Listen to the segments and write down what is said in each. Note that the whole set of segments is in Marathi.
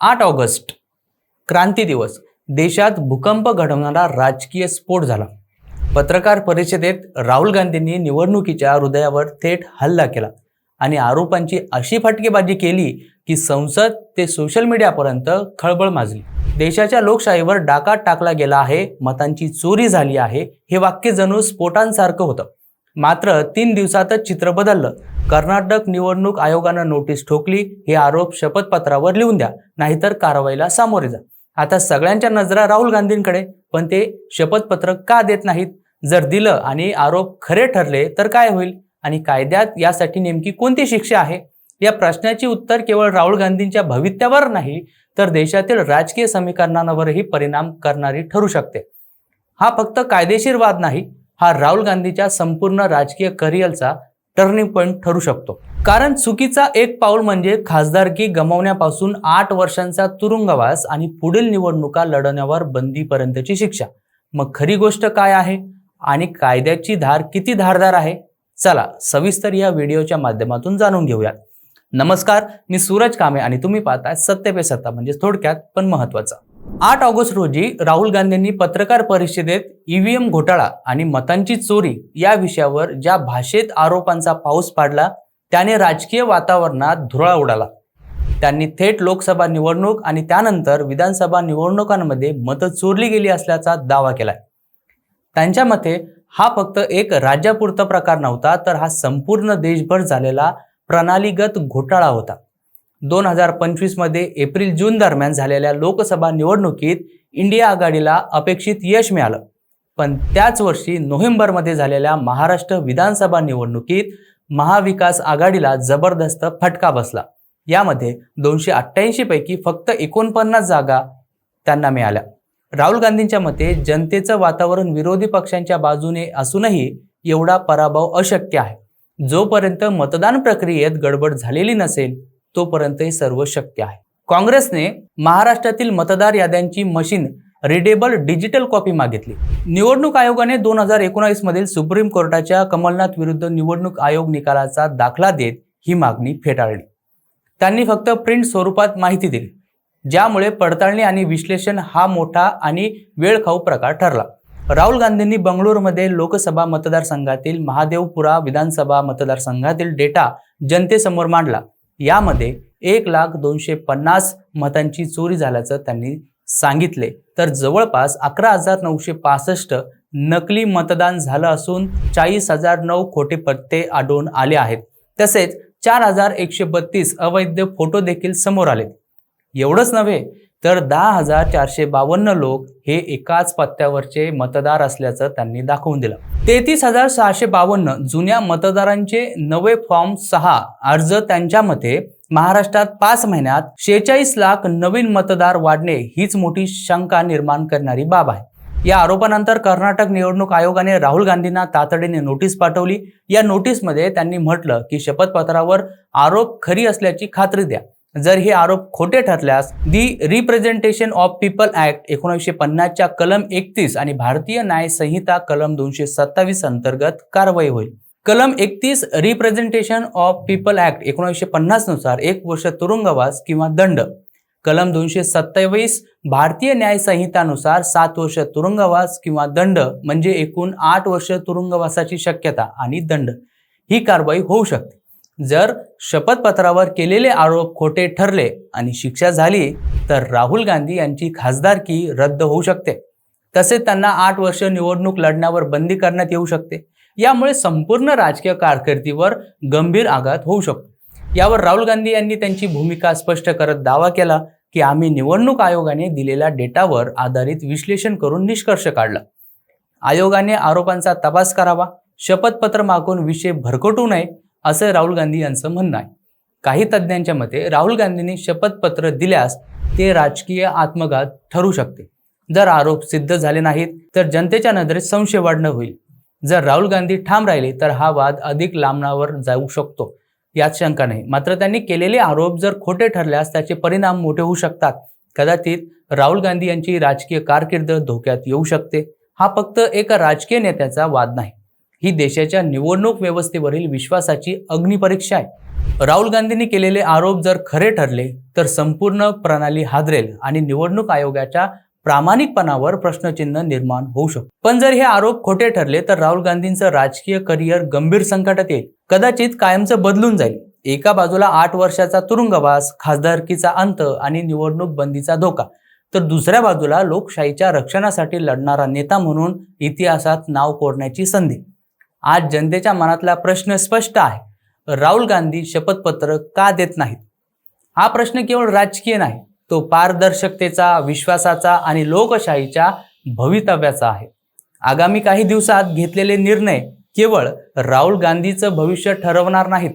आठ ऑगस्ट क्रांती दिवस. देशात भूकंप घडवणारा राजकीय स्फोट झाला. पत्रकार परिषदेत राहुल गांधींनी निवडणुकीच्या हृदयावर थेट हल्ला केला आणि आरोपांची अशी फटकेबाजी केली की संसद ते सोशल मीडियापर्यंत खळबळ माजली. देशाच्या लोकशाहीवर डाका टाकला गेला आहे मतांची चोरी झाली आहे हे वाक्य जणू स्फोटांसारखं होतं. मात्र तीन दिवसातच चित्र बदललं. कर्नाटक निवडणूक आयोगानं नोटीस ठोकली. हे आरोप शपथपत्रावर लिहून द्या नाहीतर कारवाईला सामोरे जा. आता सगळ्यांच्या नजरा राहुल गांधींकडे पण ते शपथपत्र का देत नाहीत? जर दिलं आणि आरोप खरे ठरले तर काय होईल? आणि कायद्यात यासाठी नेमकी कोणती शिक्षा आहे? या प्रश्नाची उत्तर केवळ राहुल गांधींच्या भवित्यावर नाही तर देशातील राजकीय समीकरणांवरही परिणाम करणारी ठरू शकते. हा फक्त कायदेशीर वाद नाही हा राहुल गांधीच्या संपूर्ण राजकीय करिअरचा टर्निंग पॉईंट ठरू शकतो. कारण चुकीचा एक पाऊल म्हणजे खासदारकी गमावण्यापासून आठ वर्षांचा तुरुंगवास आणि पुढील निवडणुका लढवण्यावर बंदीपर्यंतची शिक्षा. मग खरी गोष्ट काय आहे? आणि कायद्याची धार किती धारदार आहे? चला सविस्तर या व्हिडिओच्या माध्यमातून जाणून घेऊयात. नमस्कार मी सूरज कामे आणि तुम्ही पाहताय सत्य पे सत्ता म्हणजे थोडक्यात पण महत्त्वाचा. आठ ऑगस्ट रोजी राहुल गांधींनी पत्रकार परिषदेत ईव्हीएम घोटाळा आणि मतांची चोरी या विषयावर ज्या भाषेत आरोपांचा पाऊस पाडला त्याने राजकीय वातावरणात धुरळा उडाला. त्यांनी थेट लोकसभा निवडणूक आणि त्यानंतर विधानसभा निवडणुकांमध्ये मतं चोरली गेली असल्याचा दावा केलाय. त्यांच्या मते हा फक्त एक राज्यापुरता प्रकार नव्हता तर हा संपूर्ण देशभर झालेला प्रणालीगत घोटाळा होता. दोन हजार पंचवीसमध्ये एप्रिल जून दरम्यान झालेल्या लोकसभा निवडणुकीत इंडिया आघाडीला अपेक्षित यश मिळालं. पण त्याच वर्षी नोव्हेंबरमध्ये झालेल्या महाराष्ट्र विधानसभा निवडणुकीत महाविकास आघाडीला जबरदस्त फटका बसला. यामध्ये दोनशे अठ्ठ्याऐंशी पैकी फक्त एकोणपन्नास जागा त्यांना मिळाल्या. राहुल गांधींच्या मते जनतेचं वातावरण विरोधी पक्षांच्या बाजूने असूनही एवढा पराभव अशक्य आहे. जोपर्यंत मतदान प्रक्रियेत गडबड झालेली नसेल तोपर्यंत हे सर्व शक्य आहे. काँग्रेसने महाराष्ट्रातील मतदार याद्यांची मशीन रिडेबल डिजिटल कॉपी मागितली. निवडणूक आयोगाने दोन हजार एकोणावीस मधील सुप्रीम कोर्टाच्या कमलनाथ विरुद्ध निवडणूक आयोग निकालाचा दाखला देत ही मागणी फेटाळली. त्यांनी फक्त प्रिंट स्वरूपात माहिती दिली ज्यामुळे पडताळणी आणि विश्लेषण हा मोठा आणि वेळखाऊ प्रकार ठरला. राहुल गांधींनी बंगळुरूमध्ये लोकसभा मतदारसंघातील महादेवपुरा विधानसभा मतदारसंघातील डेटा जनतेसमोर मांडला. यामध्ये एक लाख दोनशे पन्नास मतांची चोरी झाल्याचं त्यांनी सांगितले. तर जवळपास अकरा हजार नऊशे पासष्ट नकली मतदान झालं असून चाळीस हजार नऊ खोटे पत्ते आढळून आले आहेत. तसेच चार हजार एकशे बत्तीस अवैध फोटो देखील समोर आले एवढंच नव्हे तर दहा हजार चारशे बावन्न लोक हे एकाच पत्त्यावरचे मतदार असल्याचं त्यांनी दाखवून दिलं. तेहतीस हजार सहाशे बावन्न जुन्या मतदारांचे नवे फॉर्म सहा अर्ज त्यांच्या मते महाराष्ट्रात पाच महिन्यात शेहेचाळीस लाख नवीन मतदार वाढणे हीच मोठी शंका निर्माण करणारी बाब आहे. या आरोपानंतर कर्नाटक निवडणूक आयोगाने राहुल गांधींना तातडीने नोटीस पाठवली. या नोटीसमध्ये त्यांनी म्हटलं की शपथपत्रावर आरोप खरी असल्याची खात्री द्या. जर हे आरोप खोटे ठरल्यास the representation of people act एकोणीसशे पन्नासच्या कलम एकतीस आणि भारतीय न्याय संहिता कलम दोनशे सत्तावीस अंतर्गत कारवाई होईल. कलम एकतीस रिप्रेझेंटेशन ऑफ पीपल ऍक्ट एकोणीसशे पन्नासनुसार एक वर्ष तुरुंगवास किंवा दंड. कलम दोनशे सत्तावीस भारतीय न्याय संहितानुसार सात वर्ष तुरुंगवास किंवा दंड म्हणजे एकूण आठ वर्ष तुरुंगवासाची शक्यता आणि दंड. ही कारवाई होऊ शकते. जर शपथपत्रावर केलेले आरोप खोटे ठरले आणि शिक्षा झाली तर राहुल गांधी यांची खासदारकी रद्द होऊ शकते. तसेच त्यांना आठ वर्ष निवडणूक लढण्यावर बंदी करण्यात येऊ शकते. यामुळे संपूर्ण राजकीय कारकिर्दीवर गंभीर आघात होऊ शकतो. यावर राहुल गांधी यांनी त्यांची भूमिका स्पष्ट करत दावा केला की आम्ही निवडणूक आयोगाने दिलेल्या डेटावर आधारित विश्लेषण करून निष्कर्ष काढला. आयोगाने आरोपांचा तपास करावा शपथपत्र मागून विषय भरकटू नये असं राहुल गांधी यांचं म्हणणं आहे. काही तज्ज्ञांच्या मते राहुल गांधींनी शपथपत्र दिल्यास ते राजकीय आत्मघात ठरू शकते. जर आरोप सिद्ध झाले नाहीत तर जनतेच्या नजरेत संशय वाढणं होईल. जर राहुल गांधी ठाम राहिले तर हा वाद अधिक लांबणावर जाऊ शकतो. यात शंका नाही. मात्र त्यांनी केलेले आरोप जर खोटे ठरल्यास त्याचे परिणाम मोठे होऊ शकतात. कदाचित राहुल गांधी यांची राजकीय कारकीर्द धोक्यात येऊ शकते. हा फक्त एका राजकीय नेत्याचा वाद नाही. ही देशाच्या निवडणूक व्यवस्थेवरील विश्वासाची अग्निपरीक्षा आहे. राहुल गांधींनी केलेले आरोप जर खरे ठरले तर संपूर्ण प्रणाली हादरेल आणि निवडणूक आयोगाच्या प्रामाणिकपणावर प्रश्नचिन्ह निर्माण होऊ शकतो. पण जर हे आरोप खोटे ठरले तर राहुल गांधींचं राजकीय करिअर गंभीर संकटात येईल. कदाचित कायमचं बदलून जाईल. एका बाजूला आठ वर्षाचा तुरुंगवास खासदारकीचा अंत आणि निवडणूक बंदीचा धोका. तर दुसऱ्या बाजूला लोकशाहीच्या रक्षणासाठी लढणारा नेता म्हणून इतिहासात नाव कोरण्याची संधी. आज जनतेच्या मनातला प्रश्न स्पष्ट आहे. राहुल गांधी शपथपत्र का देत नाहीत? हा प्रश्न केवळ राजकीय नाही तो पारदर्शकतेचा विश्वासाचा आणि लोकशाहीच्या भवितव्याचा आहे. आगामी काही दिवसात घेतलेले निर्णय केवळ राहुल गांधीचं भविष्य ठरवणार नाहीत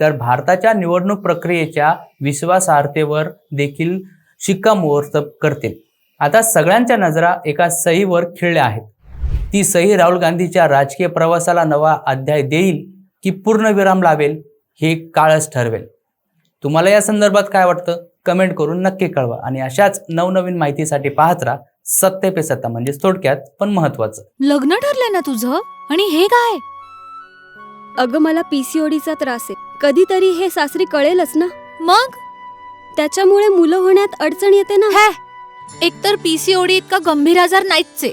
तर भारताच्या निवडणूक प्रक्रियेच्या विश्वासार्हतेवर देखील शिक्कामोर्तब करतील. आता सगळ्यांच्या नजरा एका सहीवर खिळल्या आहेत. ती सही राहुल गांधीच्या राजकीय प्रवासाला नवा अध्याय देईल की पूर्णविराम लावेल हे काळच ठरवेल. तुम्हाला या संदर्भात काय वाटतं? कमेंट करून नक्की कळवा आणि अशाच नवनवीन माहितीसाठी पाहत राहा सत्य पे सत्ता म्हणजेच थोडक्यात पण महत्वाचं लग्न ठरलंय ना तुझं? आणि हे काय? अगं मला पीसीओडीचा त्रास आहे. कधीतरी हे सासरी कळेलच ना. मग? त्याच्यामुळे मुलं होण्यात अडचण येते ना. हे! एकतर पीसीओडी इतका गंभीर आजार नाहीच आहे